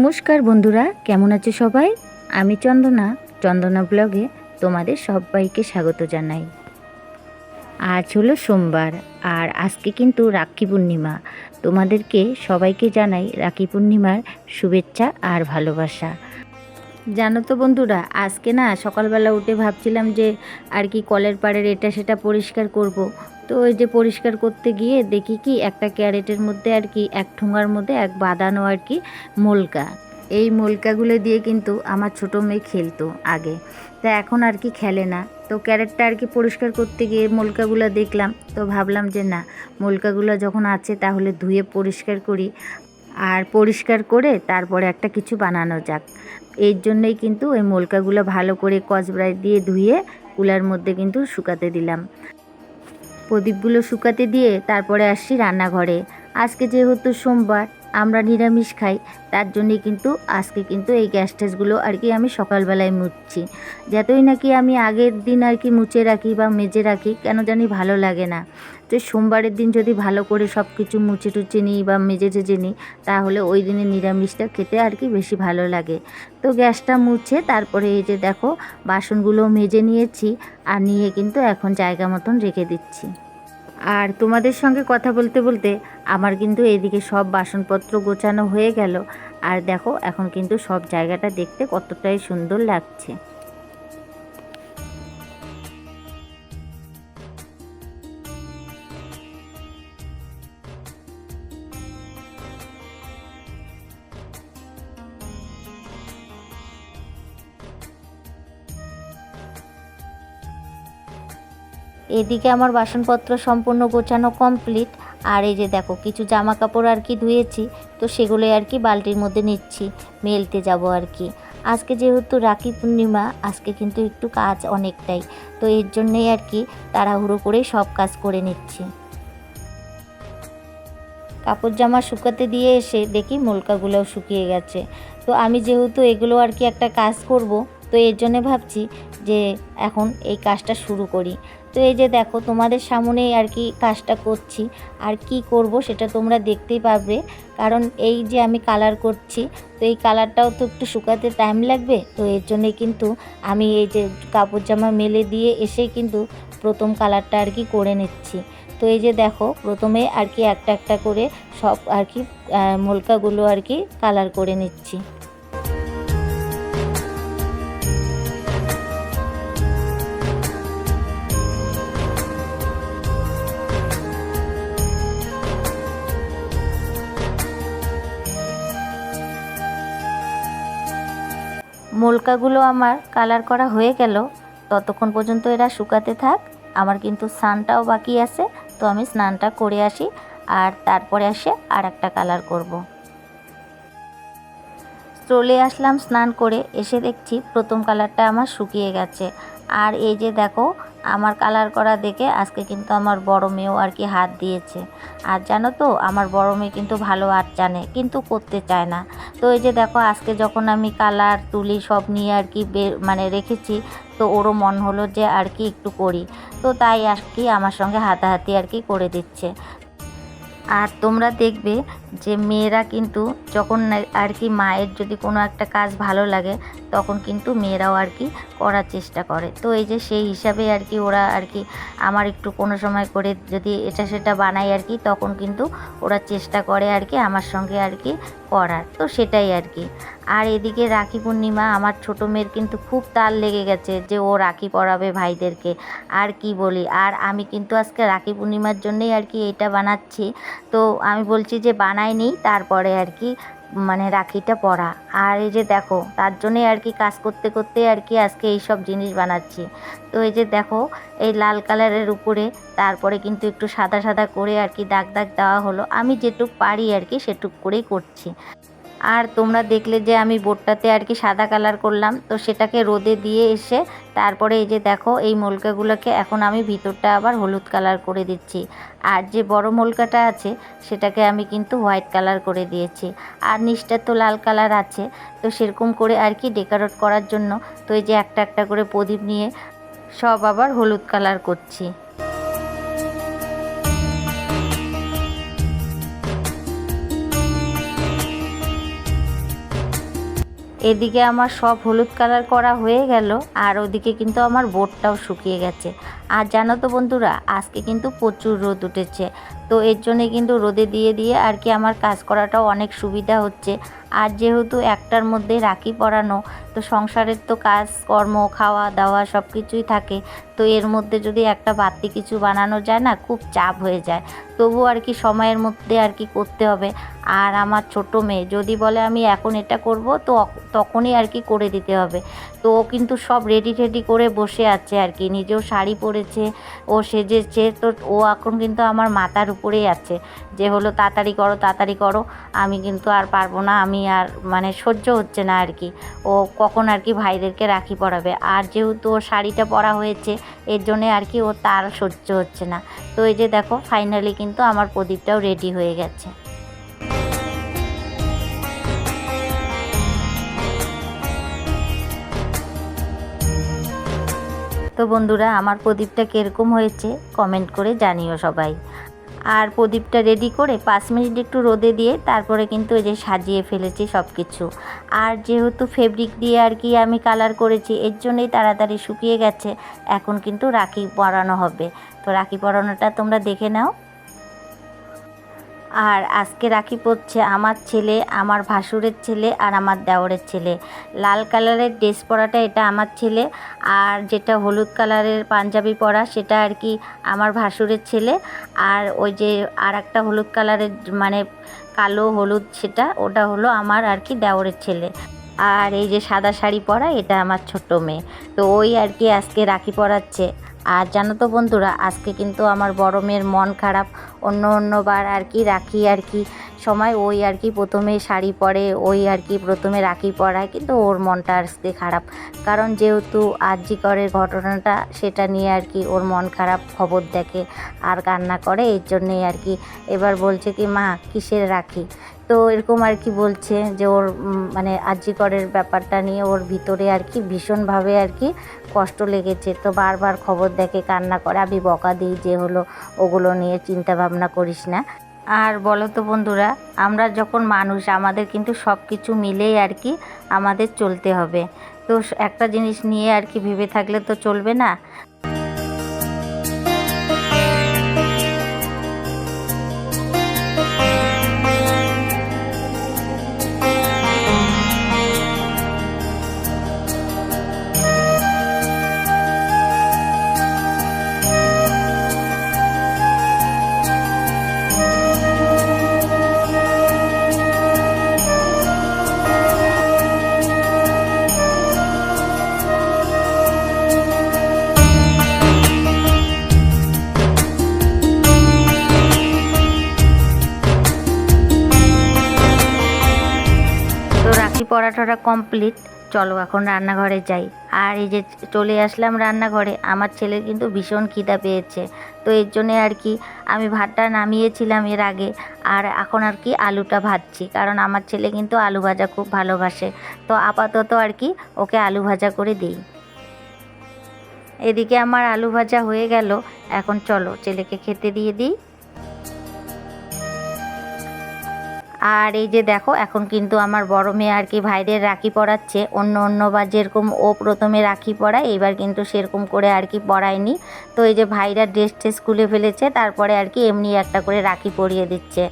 নমস্কার বন্ধুরা, কেমন আছো সবাই? আমি চন্দনা চন্দনা ব্লগে তোমাদের সবাইকে স্বাগত জানাই। আজ হলো সোমবার, আর আজকে কিন্তু রাখি পূর্ণিমা। তোমাদেরকে সবাইকে জানাই রাখি পূর্ণিমার শুভেচ্ছা আর ভালোবাসা। জানো তো বন্ধুরা, আজকে না সকালবেলা উঠে ভাবছিলাম যে আর কি কলের পাড়ের এটা সেটা পরিষ্কার করব। তো ওই যে পরিষ্কার করতে গিয়ে দেখি কি একটা ক্যারেটের মধ্যে আর কি, এক ঠোঙার মধ্যে এক বাঁধানো আর কি মোলকা। এই মোলকাগুলো দিয়ে কিন্তু আমার ছোটো মেয়ে খেলতো আগে। তা এখন আর কি খেলে না। তো ক্যারেটটা আর কি পরিষ্কার করতে গিয়ে মোলকাগুলো দেখলাম। তো ভাবলাম যে না, মোলকাগুলো যখন আছে তাহলে ধুয়ে পরিষ্কার করি। আর পরিষ্কার করে তারপরে একটা কিছু বানানো যাক। এর জন্যই কিন্তু ওই মলকাগুলো ভালো করে কচব্রাই দিয়ে ধুয়ে কুলার মধ্যে কিন্তু শুকাতে দিলাম। প্রদীপগুলো শুকাতে দিয়ে তারপরে আসছি রান্নাঘরে। আজকে যেহেতু সোমবার আমরা নিরামিষ খাই, তার জন্যই কিন্তু আজকে কিন্তু এই গ্যাস ট্যাসগুলো আর কি আমি সকালবেলায় মুছছি। যতই নাকি আমি আগের দিন আর কি মুছে রাখি বা মেজে রাখি, কেন জানি ভালো লাগে না। তো সোমবারের দিন যদি ভালো করে সব কিছু মুছে টুচে নিই বা মেজে টেজে নিই, তাহলে ওই দিনে নিরামিষটা খেতে আর কি বেশি ভালো লাগে। তো গ্যাসটা মুছে তারপরে এই যে দেখো, বাসনগুলো মেজে নিয়েছি আর নিয়ে কিন্তু এখন জায়গা মতন রেখে দিচ্ছি। আর তোমাদের সঙ্গে কথা বলতে বলতে আমার কিন্তু এদিকে সব বাসনপত্র গোছানো হয়ে গেল। আর দেখো, এখন কিন্তু সব জায়গাটা দেখতে কতটাই সুন্দর লাগছে। এদিকে আমার বাসনপত্র সম্পূর্ণ গোছানো কমপ্লিট আর এই যে দেখো, কিছু জামা কাপড় আর কি ধুয়েছি, তো সেগুলো আর কি বালতির মধ্যে নিচ্ছি, মেলতে যাব আর কি। আজকে যেহেতু রাখি পূর্ণিমা, আজকে কিন্তু একটু কাজ অনেকটাই, তো এর জন্যই আর কি তাড়াহুড়ো করে সব কাজ করে নিচ্ছি। কাপড় জামা শুকাতে দিয়ে এসে দেখি মোলকাগুলোও শুকিয়ে গেছে, তো আমি যেহেতু এগুলো আর কি একটা কাজ করব, তো এর জন্য ভাবছি যে এখন এই কাজটা শুরু করি। তো এই যে দেখো, তোমাদের সামনেই আর কি কাজটা করছি। আর কি করব সেটা তোমরা দেখতেই পাবে কারণ এই যে আমি কালার করছি, তো এই কালারটাও তো একটু শুকাতে টাইম লাগবে। তো এর জন্যে কিন্তু আমি এই যে কাপড় জামা মেলে দিয়ে এসে কিন্তু প্রথম কালারটা আর কি করে নিচ্ছি। তো এই যে দেখো, প্রথমে আর কি একটা একটা করে সব আর কি মোলকাগুলো আর কি কালার করে নিচ্ছি। মোলকাগুলো আমার কালার করা হয়ে গেল। ততক্ষণ পর্যন্ত এরা শুকাতে থাক। আমার কিন্তু স্নানটাও বাকি আছে। তো আমি স্নানটা করে আসি আর তারপরে আসে আর একটা কালার করব। চলে আসলাম স্নান করে। এসে দেখছি প্রথম কালারটা আমার শুকিয়ে গেছে। আর এই যে দেখো আমার কালার করা দেখে আজকে কিন্তু আমার বড় মেয়েও আর কি হাত দিয়েছে। আর জানো তো, আমার বড় মেয়ে কিন্তু ভালো আর্ট জানে, কিন্তু করতে চায় না। তো এই যে দেখো, আজকে যখন আমি কালার তুলি সব নিয়ে আর কি মানে রেখেছি, তো ওরও মন হলো যে আর কি একটু করি। তো তাই আর কি আমার সঙ্গে হাতাহাতি আর কি করে দিচ্ছে। আর তোমরা দেখবে যে মেয়েরা কিন্তু যখন আর কি মায়ের যদি কোনো একটা কাজ ভালো লাগে, তখন কিন্তু মেয়েরাও আর কি করার চেষ্টা করে। তো এই যে সেই হিসাবে আর কি ওরা আর কি আমার একটু কোনো সময় করে যদি এটা সেটা বানাই আর কি, তখন কিন্তু ওরা চেষ্টা করে আর কি আমার সঙ্গে আর কি করার। তো সেটাই আর কি। আর এদিকে রাখি পূর্ণিমা, আমার ছোটো মেয়ের কিন্তু খুব তাল লেগে গেছে যে ও রাখি পরাবে ভাইদেরকে। আর কি বলি, আর আমি কিন্তু আজকে রাখি পূর্ণিমার জন্যই আর কি এটা বানাচ্ছি। তো আমি বলছি যে বানাই নিই তারপরে আর কি মানে রাখিটা পরা। আর এই যে দেখো, তার জন্যই আর কি কাজ করতে করতে আর কি আজকে এই সব জিনিস বানাচ্ছি। তো এই যে দেখো, এই লাল কালারের উপরে তারপরে কিন্তু একটু সাদা সাদা করে আর কি দাগ দাগ দেওয়া হলো। আমি যেটুক পারি আর কি সেটুক করেই করছি। আর তোমরা দেখলে যে আমি বোর্ডটাতে আর কি সাদা কালার করলাম, তো সেটাকে রোদে দিয়ে এসে তারপরে এই যে দেখো, এই মোলকাগুলোকে এখন আমি ভিতরটা আবার হলুদ কালার করে দিচ্ছি। আর যে বড় মোলকাটা আছে, সেটাকে আমি কিন্তু হোয়াইট কালার করে দিয়েছি। আর নিচটা তো লাল কালার আছে, তো সেরকম করে আর কি ডেকোরেট করার জন্য তো এই যে একটা একটা করে প্রদীপ নিয়ে সব আবার হলুদ কালার করছি। এদিকে আমার সব হলুদ কালার করা হয়ে গেল, আর ওদিকে কিন্তু আমার বোটটাও শুকিয়ে গেছে। আর জানো তো বন্ধুরা, আজকে কিন্তু প্রচুর রোদ উঠেছে। তো এর জন্যে কিন্তু রোদে দিয়ে দিয়ে আর কি আমার কাজ করাটাও অনেক সুবিধা হচ্ছে। আর যেহেতু একটার মধ্যে রাখি পরানো, তো সংসারের তো কাজ, কর্ম, খাওয়া, দাওয়া সব কিছুই থাকে, তো এর মধ্যে যদি একটা বাড়তি কিছু বানানো যায় না, খুব চাপ হয়ে যায়। তবু আর কি সময়ের মধ্যে আর কি করতে হবে। আর আমার ছোট মেয়ে, যদি বলে আমি এখন এটা করব, তো তখনই আর কি করে দিতে হবে। তো ও কিন্তু সব রেডি টেডি করে বসে আছে আর কি। নিজেও শাড়ি পরেছে ও সেজেছে, তো ও এখন কিন্তু আমার মাথার উপরেই আছে যে হলো, তাড়াতাড়ি করো তাড়াতাড়ি করো, আমি কিন্তু আর পারব না, আমি আর মানে সহ্য হচ্ছে না আর কি। ও কখন আর কি ভাইদেরকে রাখি পরাবে। আর যেহেতু ও শাড়িটা পরা হয়েছে, এর জন্যে আর কি ও তার সহ্য হচ্ছে না। তো এই যে দেখো ফাইনালি কিন্তু আমার প্রদীপটাও রেডি হয়ে গেছে। তো বন্ধুরা, আমার প্রদীপটা কীরকম হয়েছে কমেন্ট করে জানিও সবাই। আর প্রদীপটা রেডি করে পাঁচ মিনিট একটু রোদে দিয়ে তারপরে কিন্তু এই যে সাজিয়ে ফেলেছি সব কিছু আর যেহেতু ফেব্রিক দিয়ে আর কি আমি কালার করেছি, এর জন্যই তাড়াতাড়ি শুকিয়ে গেছে। এখন কিন্তু রাখি পরানো হবে। তো রাখি পরানোটা তোমরা দেখে নাও। আর আজকে রাখি পড়ছে আমার ছেলে, আমার ভাসুরের ছেলে আর আমার দেওরের ছেলে। লাল কালারের ড্রেস পরাটা এটা আমার ছেলে আর যেটা হলুদ কালারের পাঞ্জাবি পরা সেটা আর কি আমার ভাসুরের ছেলে। আর ওই যে আর একটা হলুদ কালারের মানে কালো হলুদ সেটা, ওটা হলো আমার আর কি দেওরের ছেলে। আর এই যে সাদা শাড়ি পরা এটা আমার ছোট মেয়ে। তো ওই আর কি আজকে রাখি পরাচ্ছে। আর জানো তো বন্ধুরা, আজকে কিন্তু আমার বড় মেয়ের মন খারাপ। অন্য অন্যবার আর কি রাখি আর কি। সময় ওই আর কি প্রথমে শাড়ি পরে, ওই আর কি প্রথমে রাখি পরায়, কিন্তু ওর মনটা আজকে খারাপ। কারণ যেহেতু আরজি করের ঘটনাটা, সেটা নিয়ে আর কি ওর মন খারাপ খবর দেখে আর কান্না করে, এর জন্যেই আর কি। এবার বলছে কি, মা, কিসের রাখি? তো এরকম আর কি বলছে যে ওর মানে করের ব্যাপারটা নিয়ে ওর ভিতরে আর কি ভীষণভাবে আর কি কষ্ট লেগেছে। তো বারবার খবর দেখে কান্না করে, আমি বকা দিই যে হলো ওগুলো নিয়ে চিন্তা ভাবনা করিস না। আর বলো তো বন্ধুরা, আমরা যখন মানুষ, আমাদের কিন্তু সব কিছু মিলেই আর কি আমাদের চলতে হবে। তো একটা জিনিস নিয়ে আর কি ভেবে থাকলে তো চলবে না। পরাটাটা কমপ্লিট চলো এখন রান্নাঘরে যাই। আর এই যে চলে আসলাম রান্নাঘরে, আমার ছেলে কিন্তু ভীষণ খিদা পেয়েছে। তো এর জন্যে আর কি আমি ভাতটা নামিয়েছিলাম এর আগে, আর এখন আর কি আলুটা ভাজছি, কারণ আমার ছেলে কিন্তু আলু ভাজা খুব ভালোবাসে। তো আপাতত আর কি ওকে আলু ভাজা করে দিই। এদিকে আমার আলু ভাজা হয়ে গেল, এখন চলো ছেলেকে খেতে দিয়ে দিই। আর এই যে দেখো, এখন কিন্তু আমার বড় মেয়ে আর কি ভাইদের রাখি পরাচ্ছে। অন্য অন্য বা যেরকম ও প্রথমে রাখি পরায় এবার কিন্তু সেরকম করে আর কি পরায়নি। তো এই যে ভাইরা ড্রেস ট্রেস খুলে ফেলেছে, তারপরে আর কি এমনি একটা করে রাখি পরিয়ে দিচ্ছে।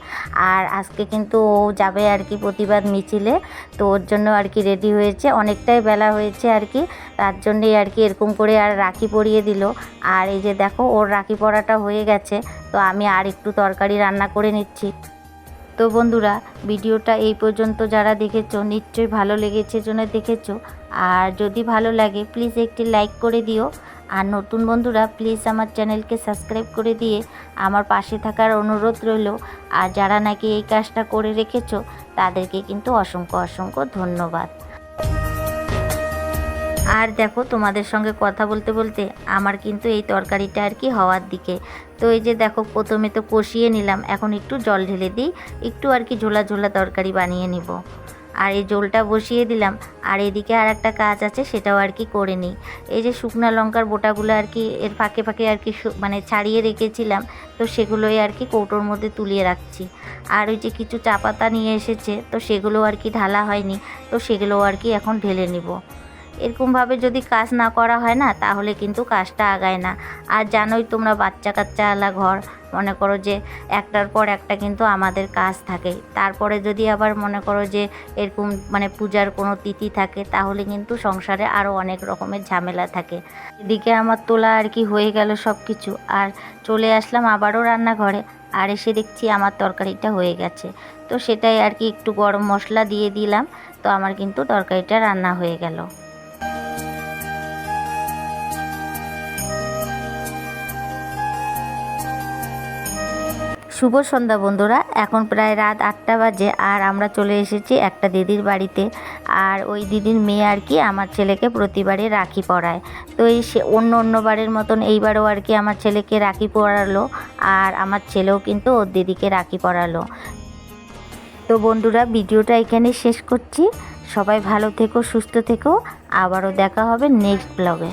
আর আজকে কিন্তু ও যাবে আর কি প্রতিবাদ মিছিলে, তো ওর জন্য আর কি রেডি হয়েছে। অনেকটাই বেলা হয়েছে আর কি, তার জন্যেই আর কি এরকম করে আর রাখি পরিয়ে দিল। আর এই যে দেখো, ওর রাখি পরাটা হয়ে গেছে, তো আমি আর একটু তরকারি রান্না করে নিচ্ছি। তো বন্ধুরা, ভিডিওটা এই পর্যন্ত যারা দেখেছ, নিশ্চয়ই ভালো লেগেছে জন্য দেখেছ। আর যদি ভালো লাগে প্লিজ একটি লাইক করে দিও। আর নতুন বন্ধুরা প্লিজ আমার চ্যানেলকে সাবস্ক্রাইব করে দিয়ে আমার পাশে থাকার অনুরোধ রইল। আর যারা নাকি এই কাজটা করে রেখেছো, তাদেরকে কিন্তু অসংখ্য অসংখ্য ধন্যবাদ। আর দেখো, তোমাদের সঙ্গে কথা বলতে বলতে আমার কিন্তু এই তরকারিটা আর কি হওয়ার দিকে তো এই যে দেখো, প্রথমে তো কষিয়ে নিলাম। এখন একটু জল ঢেলে দিই। একটু আর কি ঝোলা ঝোলা তরকারি বানিয়ে নিব। আর এই জলটা বসিয়ে দিলাম। আর এদিকে আর একটা কাজ আছে, সেটাও আর কি করে নিই। এই যে শুকনা লঙ্কার বোটাগুলো আর কি, এর ফাঁকে ফাঁকে আর কি মানে ছাড়িয়ে রেখেছিলাম। তো সেগুলোই আর কি কৌটোর মধ্যে তুলিয়ে রাখছি। আর ওই যে কিছু চা পাতা নিয়ে এসেছে, তো সেগুলো আর কি ঢালা হয়নি। তো সেগুলোও আর কি এখন ঢেলে নিব। এরকমভাবে যদি কাজ না করা হয় না, তাহলে কিন্তু কাজটা আগায় না। আর জানোই তোমরা বাচ্চা কাচ্চাওয়ালা ঘর, মনে করো যে একটার পর একটা কিন্তু আমাদের কাজ থাকে। তারপরে যদি আবার মনে করো যে এরকম মানে পূজার কোনো তিথি থাকে, তাহলে কিন্তু সংসারে আরও অনেক রকমের ঝামেলা থাকে। এদিকে আমার তোলা আর কি হয়ে গেল সব কিছু আর চলে আসলাম আবারও রান্নাঘরে। আর এসে দেখছি আমার তরকারিটা হয়ে গেছে। তো সেটাই আর কি একটু গরম মশলা দিয়ে দিলাম। তো আমার কিন্তু তরকারিটা রান্না হয়ে গেল। শুভ সন্ধ্যা বন্ধুরা। এখন প্রায় রাত আটটা বাজে আর আমরা চলে এসেছি একটা দিদির বাড়িতে। আর ওই দিদির মেয়ে আর কি আমার ছেলেকে প্রতিবারে রাখি পরায়। তো এই সে অন্য অন্য বারের মতন এইবারও আর কি আমার ছেলেকে রাখি পরালো আর আমার ছেলেও কিন্তু ওর দিদিকে রাখি পরালো। তো বন্ধুরা, ভিডিওটা এখানে শেষ করছি। সবাই ভালো থেকো, সুস্থ থেকো। আবারও দেখা হবে নেক্সট ব্লগে।